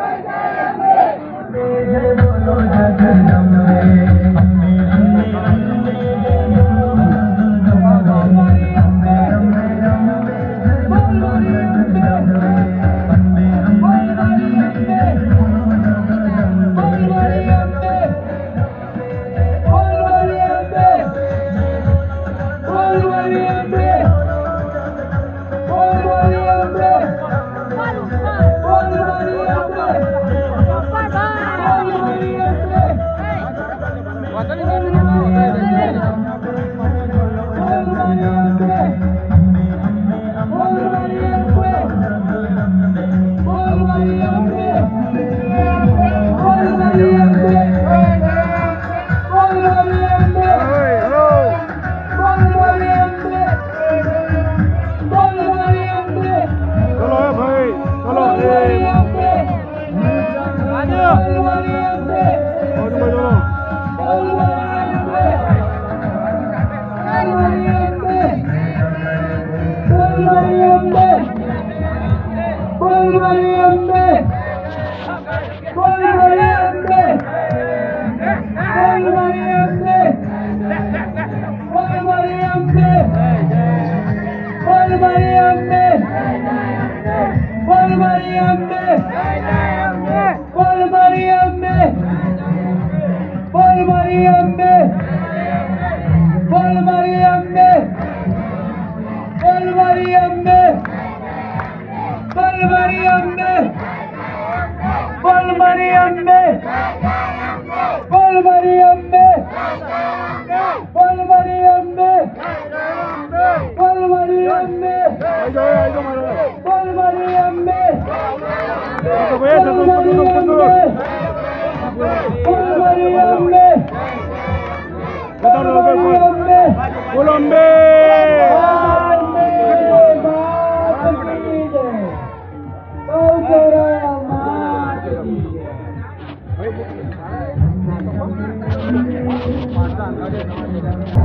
Sunday! Everybody on this! Everybody on this! Mariambe! Vol Mariambe! Vol Mariambe! Vol Mariambe! Vol Mariambe! Vol Mariambe! Vol Mariambe! Vol Mariambe! Vol Mariambe! Vol માતા